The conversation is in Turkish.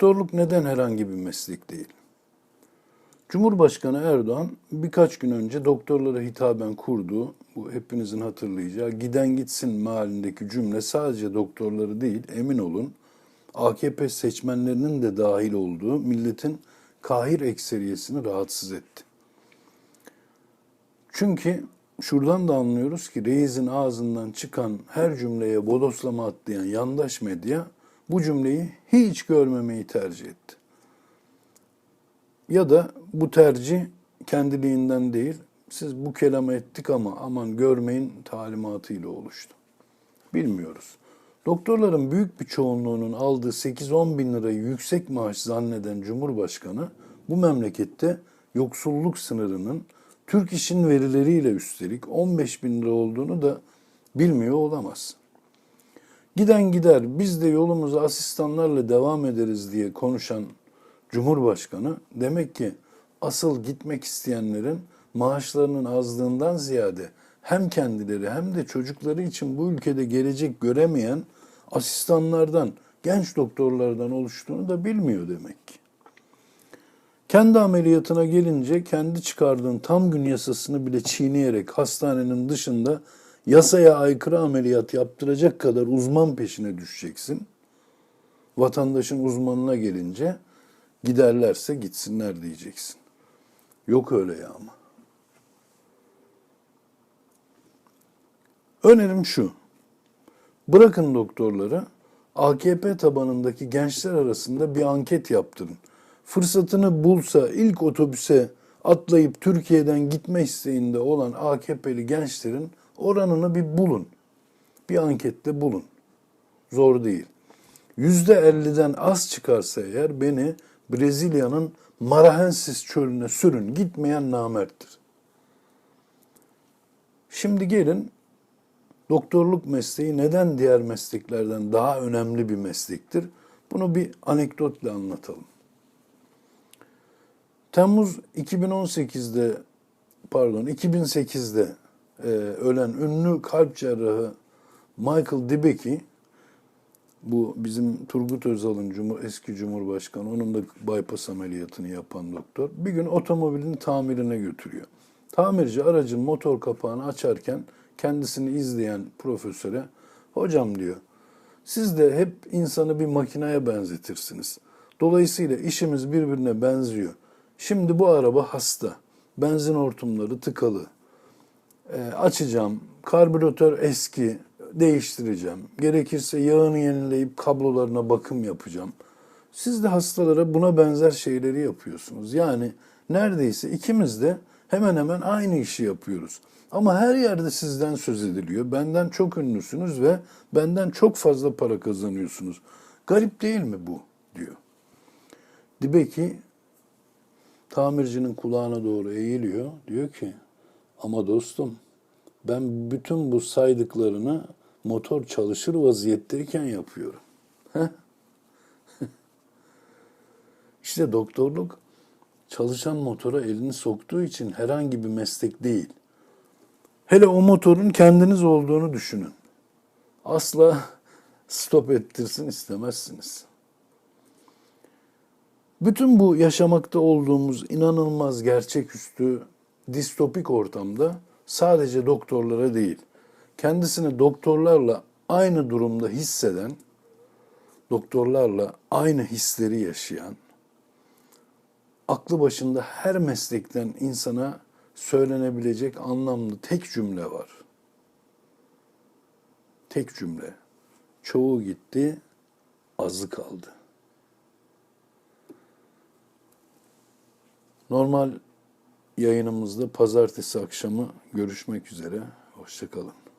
Doktorluk neden herhangi bir meslek değil? Cumhurbaşkanı Erdoğan birkaç gün önce doktorlara hitaben kurduğu, bu hepinizin hatırlayacağı giden gitsin mealindeki cümle sadece doktorları değil, emin olun AKP seçmenlerinin de dahil olduğu milletin kahir ekseriyesini rahatsız etti. Çünkü şuradan da anlıyoruz ki reisin ağzından çıkan her cümleye bodoslama atlayan yandaş medya bu cümleyi hiç görmemeyi tercih etti. Ya da bu tercih kendiliğinden değil, siz bu kelamı ettik ama aman görmeyin talimatıyla oluştu. Bilmiyoruz. Doktorların büyük bir çoğunluğunun aldığı 8-10 bin lirayı yüksek maaş zanneden Cumhurbaşkanı bu memlekette yoksulluk sınırının Türk İş'in verileriyle üstelik 15 bin lira olduğunu da bilmiyor olamaz. Giden gider biz de yolumuza asistanlarla devam ederiz diye konuşan Cumhurbaşkanı demek ki asıl gitmek isteyenlerin maaşlarının azlığından ziyade hem kendileri hem de çocukları için bu ülkede gelecek göremeyen asistanlardan, genç doktorlardan oluştuğunu da bilmiyor demek ki. Kendi ameliyatına gelince kendi çıkardığın tam gün yasasını bile çiğneyerek hastanenin dışında yasaya aykırı ameliyat yaptıracak kadar uzman peşine düşeceksin. Vatandaşın uzmanına gelince giderlerse gitsinler diyeceksin. Yok öyle ya ama. Önerim şu. Bırakın doktorları AKP tabanındaki gençler arasında bir anket yaptırın. Fırsatını bulsa ilk otobüse atlayıp Türkiye'den gitme isteğinde olan AKP'li gençlerin oranını bir bulun. Bir ankette bulun. Zor değil. Yüzde elliden az çıkarsa eğer beni Brezilya'nın Marahensis çölüne sürün. Gitmeyen namerttir. Şimdi gelin doktorluk mesleği neden diğer mesleklerden daha önemli bir meslektir? Bunu bir anekdotla anlatalım. Temmuz 2018'de pardon 2008'de e, ölen ünlü kalp cerrahı Michael Dibeki bu bizim Turgut Özal'ın Cumhur, eski Cumhurbaşkanı onun da bypass ameliyatını yapan doktor bir gün otomobilin tamirine götürüyor. Tamirci aracın motor kapağını açarken kendisini izleyen profesöre hocam diyor siz de hep insanı bir makineye benzetirsiniz. Dolayısıyla işimiz birbirine benziyor. Şimdi bu araba hasta. Benzin hortumları tıkalı. E, açacağım. Karbüratör eski. Değiştireceğim. Gerekirse yağını yenileyip kablolarına bakım yapacağım. Siz de hastalara buna benzer şeyleri yapıyorsunuz. Yani neredeyse ikimiz de hemen hemen aynı işi yapıyoruz. Ama her yerde sizden söz ediliyor. Benden çok ünlüsünüz ve benden çok fazla para kazanıyorsunuz. Garip değil mi bu? diyor. Dibeki tamircinin kulağına doğru eğiliyor. Diyor ki ama dostum ben bütün bu saydıklarını motor çalışır vaziyetteyken yapıyorum. işte doktorluk çalışan motora elini soktuğu için herhangi bir meslek değil. Hele o motorun kendiniz olduğunu düşünün. Asla stop ettirsin istemezsiniz. Bütün bu yaşamakta olduğumuz inanılmaz gerçeküstü distopik ortamda sadece doktorlara değil, kendisini doktorlarla aynı durumda hisseden, doktorlarla aynı hisleri yaşayan, aklı başında her meslekten insana söylenebilecek anlamlı tek cümle var. Tek cümle. Çoğu gitti, azı kaldı. Normal yayınımızda pazartesi akşamı görüşmek üzere. Hoşçakalın.